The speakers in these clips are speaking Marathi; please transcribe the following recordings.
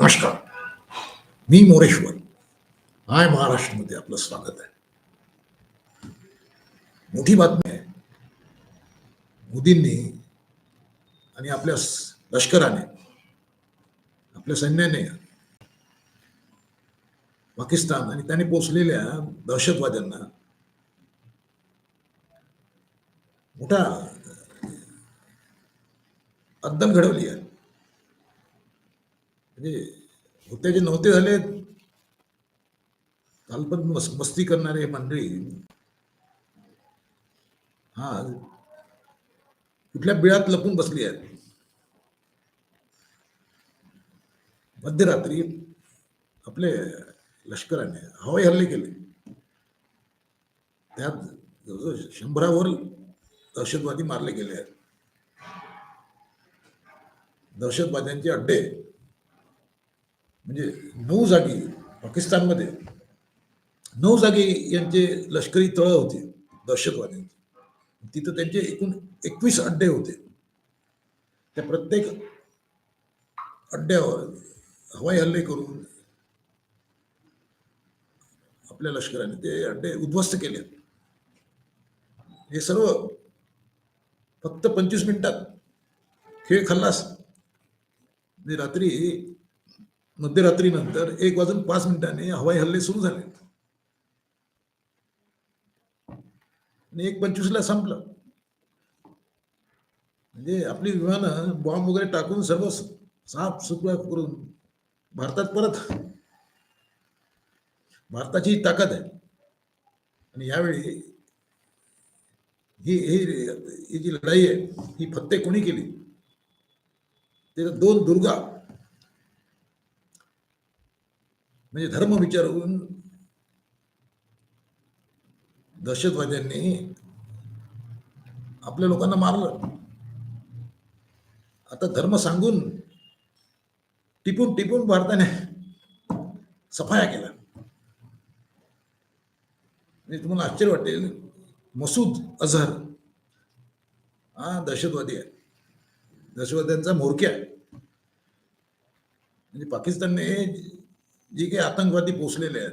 नमस्कार. मी मोरेश्वर. हाय महाराष्ट्रामध्ये आपलं स्वागत आहे. मोठी बातमी आहे. मोदींनी आणि आपल्या लष्कराने आपल्या सैन्याने पाकिस्तान आणि त्याने पोचलेल्या दहशतवाद्यांना मोठा अद्दल घडवली आहे. म्हणजे होते जे नव्हते झाले कालपत मस्ती करणारे मंडळी. हा कुठल्या बिळात लपून बसली आहेत? मध्यरात्री आपले लष्कराने हवाई हल्ले केले. त्यात जवळजवळ शंभरावर दहशतवादी मारले गेले आहेत. दहशतवाद्यांचे अड्डे म्हणजे नऊ जागी पाकिस्तानमध्ये नऊ जागी यांचे लष्करी तळ होते दहशतवाद्यांचे तिथं त्यांचे एकूण एकवीस अड्डे होते. त्या प्रत्येक अड्ड्यावर हवाई हल्ले करून आपल्या लष्कराने ते अड्डे उद्ध्वस्त केले. हे सर्व फक्त पंचवीस मिनिटात खेळ खल्लास. रात्री मध्यरात्रीनंतर एक वाजून पाच मिनिटांनी हवाई हल्ले सुरू झाले. आणि एक पंचवीसला संपलं. म्हणजे आपली विमानं बॉम्ब वगैरे टाकून सर्व साफ सुकवा करून भारतात परत भारताची ताकद आहे. आणि यावेळी ही ही ही जी लढाई आहे ही फत्ते कोणी केली? ते दोन दुर्गा म्हणजे धर्म विचारून दहशतवाद्यांनी आपल्या लोकांना मारलं. आता धर्म सांगून टिपून टिपून भारताने सफाया केला. म्हणजे तुम्हाला आश्चर्य वाटेल मसूद अझहर हा दहशतवादी आहे. दहशतवाद्यांचा म्होरक्या. आहे म्हणजे पाकिस्तानने जे काही आतंकवादी पोचलेले आहेत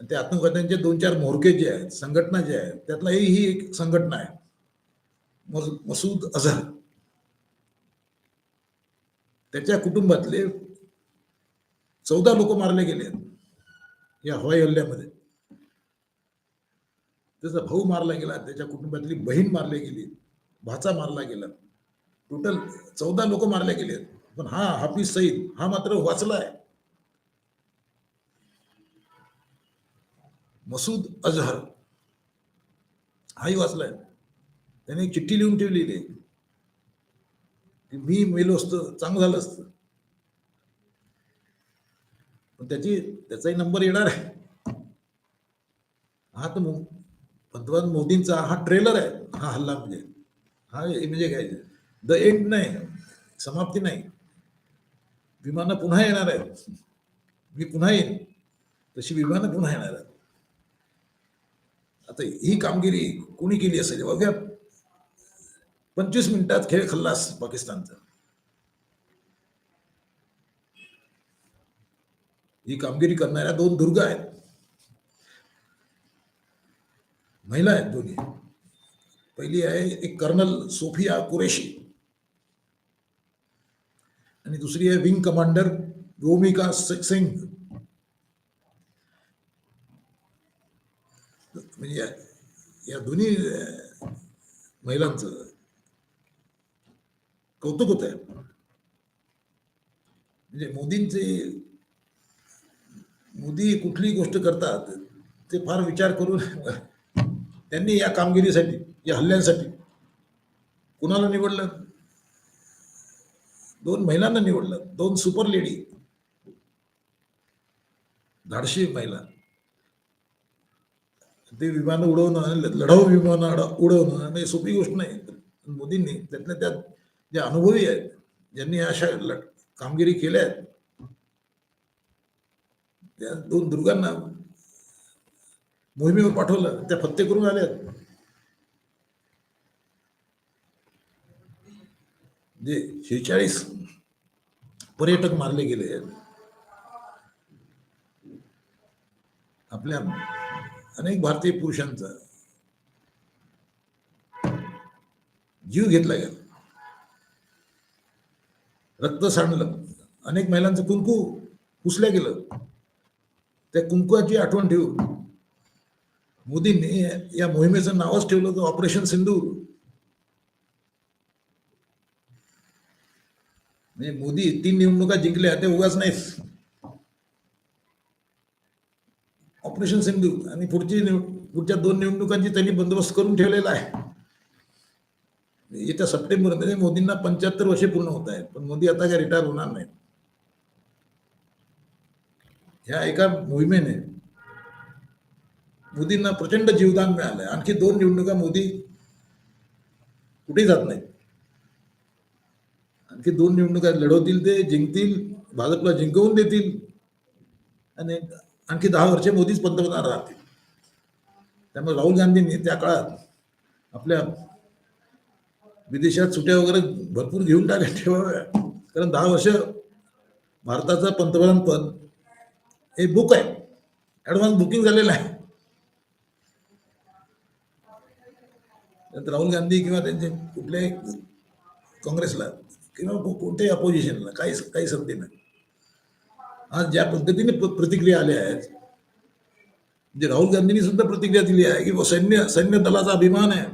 आणि आतंकवाद्यांचे दोन चार म्होरके जे आहेत संघटना जे आहेत त्यातला ही एक संघटना आहे मस- मसूद अझहर त्याच्या कुटुंबातले चौदा लोक मारले गेले या हवाई हल्ल्यामध्ये. त्याचा भाऊ मारला गेला त्याच्या कुटुंबातली बहीण मारली गेली भाचा मारला गेला. टोटल चौदा लोक मारले गेले आहेत पण हा हाफिज सईद हा मात्र वाचला आहे. मसूद अजहर. हाही वाचलाय. त्याने चिठ्ठी लिहून ठेवलेली आहे. की मी मेलो असतो चांगलं झालं असतं. पण त्याची त्याचाही नंबर येणार आहे. हा तर मो- पंतप्रधान मोदींचा हा ट्रेलर आहे. हा हल्ला म्हणजे. हा म्हणजे काय द एंड नाही. समाप्ती नाही. विमानं पुन्हा येणार आहेत. मी पुन्हा येईन. तशी विमानं पुन्हा येणार आहेत. आता ही कामगिरी कोणी केली असेल? बघा पंचवीस मिनिटात खेळ खल्लास पाकिस्तानचा. ही कामगिरी करणाऱ्या दोन दुर्गा आहेत. महिला आहेत दोन्ही. पहिली आहे एक कर्नल सोफिया कुरेशी. आणि दुसरी आहे विंग कमांडर रोमिका सिंग. म्हणजे या- या दोन्ही महिलांचं कौतुक होत आहे म्हणजे मोदींचे मोदी कुठली गोष्ट करतात ते फार विचार करून त्यांनी या कामगिरीसाठी या हल्ल्यांसाठी कुणाला निवडलं? दोन महिलांना निवडलं दोन सुपर लेडी. धाडशी महिला. ते विमानं उडवणं लढाऊ विमानं उडवणं आणि सोपी गोष्ट नाही. मोदींनी त्यातल्या त्यात जे अनुभवी आहेत ज्यांनी अशा कामगिरी केल्या आहेत त्या दोन दुर्गांना मोहिमेवर पाठवलं त्या फत्ते करून आल्या जे शेहेचाळीस पर्यटक मारले गेले आपल्या अनेक भारतीय पुरुषांचा. जीव घेतला गेला. रक्त सांडलं. अनेक महिलांचं कुंकू पुसल्या गेलं. त्या कुंकूची आठवण ठेवून मोदींनी या मोहिमेचं नावच ठेवलं होतं ऑपरेशन सिंदूर. म्हणजे मोदी तीन निवडणुका जिंकल्या ते उगाच नाहीत. ऑपरेशन सिंधू आणि पुढची पुढच्या दोन निवडणुकांची त्यांनी बंदोबस्त करून ठेवलेला आहे. येत्या सप्टेंबरमध्ये मोदींना पंच्याहत्तर वर्षे पूर्ण होत आहेत पण मोदी आता काय रिटायर होणार नाहीत. ह्या एका मोहिमेने मोदींना प्रचंड जीवदान मिळालंय. आणखी दोन निवडणुका मोदी कुठे जात नाहीत. आणखी दोन निवडणुका लढवतील ते जिंकतील भाजपला जिंकवून देतील. आणि आणखी दहा वर्षे मोदीच पंतप्रधान राहतील. त्यामुळे राहुल गांधींनी त्या काळात आपल्या विदेशात सुट्या वगैरे भरपूर घेऊन टाकल्या ठेवाव्या. कारण दहा वर्ष भारताचं पंतप्रधान पद हे बुक आहे. ऍडव्हान्स बुकिंग झालेलं आहे. त्यात राहुल गांधी किंवा त्यांचे कुठल्याही काँग्रेसला किंवा कोणत्याही अपोजिशनला काही काही संधी नाही. आज ज्या पद्धतीने प्रतिक्रिया आल्या आहेत म्हणजे राहुल गांधींनी सुद्धा प्रतिक्रिया दिली आहे की सैन्य सैन्य दलाचा अभिमान आहे.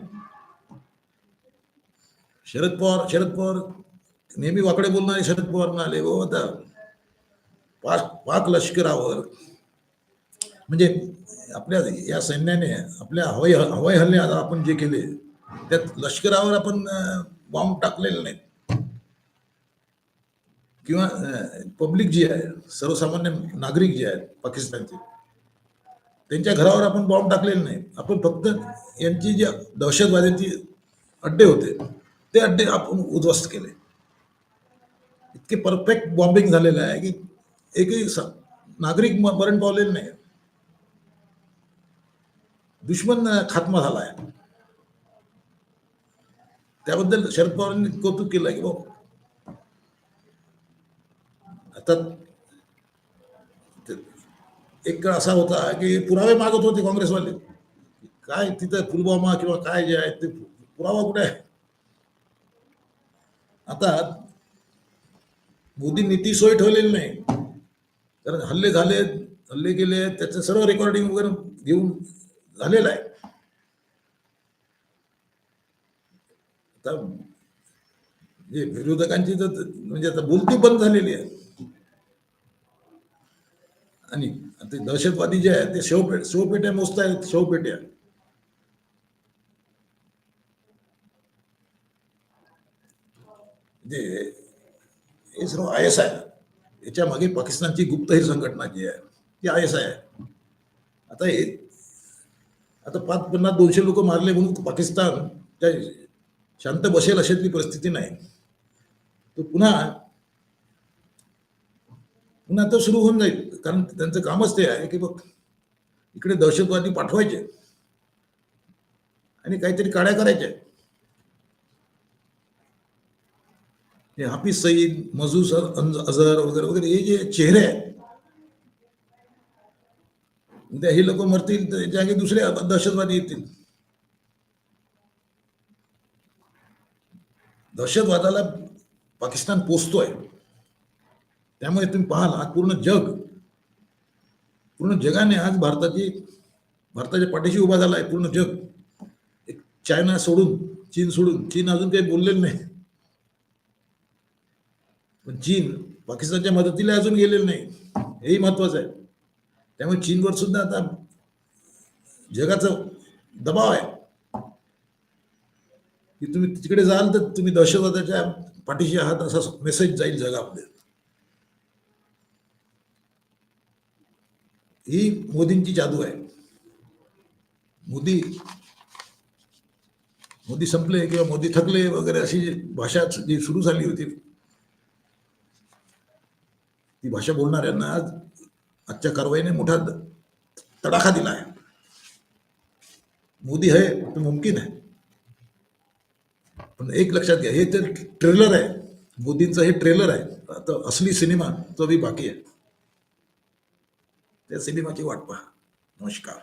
शरद पवार शरद पवार नेहमी वाकडे बोलणारे शरद पवार म्हणाले हो आता पाक पाक लष्करावर म्हणजे आपल्या या सैन्याने आपल्या हवाई हवाई हल्ले आपण जे केले त्यात लष्करावर आपण बॉम्ब टाकलेले नाहीत. किंवा पब्लिक जी आहे सर्वसामान्य नागरिक जे आहेत पाकिस्तानचे त्यांच्या घरावर आपण बॉम्ब टाकलेले नाही आपण फक्त यांची जी दहशतवाद्यांची अड्डे होते ते अड्डे आपण उद्ध्वस्त केले. इतके परफेक्ट बॉम्बिंग झालेलं आहे की एकही नागरिक मरण पावलेले नाही दुश्मन खात्मा झाला आहे. त्याबद्दल शरद पवारांनी कौतुक केलं की बाबा आता एक काळ असा होता की पुरावे मागत होते काँग्रेसवाले. काय तिथं पुलवामा किंवा काय जे आहे ते पुरावा कुठे आहे? आता मोदी ती सोय ठेवलेली नाही. कारण हल्ले झाले हल्ले केले त्याचं सर्व रेकॉर्डिंग वगैरे घेऊन झालेलं आहे. आता जे विरोधकांची तर म्हणजे आता बोलती बंद झालेली आहे आणि ते दहशतवादी जे आहेत ते शेवपेट शेवपेट्या मोजतायत शेवपेट्या जे हे सर्व आय एस आय याच्या मागे पाकिस्तानची गुप्तहेर संघटना जी आहे ती आय एस आय आहे. आता हे आता पाच पन्नास दोनशे लोक मारले म्हणून पाकिस्तान त्या शांत बसेल अशातली परिस्थिती नाही. तो पुन्हा पुन्हा तर सुरू होऊन जाईल. कारण त्यांचं कामच ते आहे की बघ इकडे दहशतवादी पाठवायचे. आणि काहीतरी काड्या करायच्या. हे हाफिज सईद मजूस अन- अझहर वगैरे वगैरे हे जे चेहरे आहेत. उद्या हे लोक मरतील तर आगे दुसरे दहशतवादी येतील. दहशतवादाला पाकिस्तान पोचतोय. त्यामुळे तुम्ही पाहाल आज पूर्ण जग पूर्ण जगाने आज भारताची भारताच्या पाठीशी उभा झाला आहे पूर्ण जग. एक चायना सोडून चीन सोडून चीन अजून काही बोललेलं नाही. पण चीन पाकिस्तानच्या मदतीला अजून गेलेलं नाही. हेही महत्वाचं आहे. त्यामुळे चीनवर सुद्धा आता जगाचा दबाव आहे. की तुम्ही तिकडे जाल तर तुम्ही दहशतवादाच्या पाठीशी आहात असा मेसेज जाईल जगामध्ये. ही मोदींची जादू आहे. मोदी मोदी संपले किंवा मोदी थकले वगैरे अशी भाषा जी सुरू झाली होती ती भाषा बोलणाऱ्यांना आज आजच्या कारवाईने मोठा तडाखा दिला आहे. मोदी है तो मुमकिन है पण एक लक्षात घ्या हे तर ट्रेलर आहे. मोदींचं हे ट्रेलर आहे. आता असली सिनेमा तो बी बाकी आहे. त्या सिनेमाची वाट पहा नमस्कार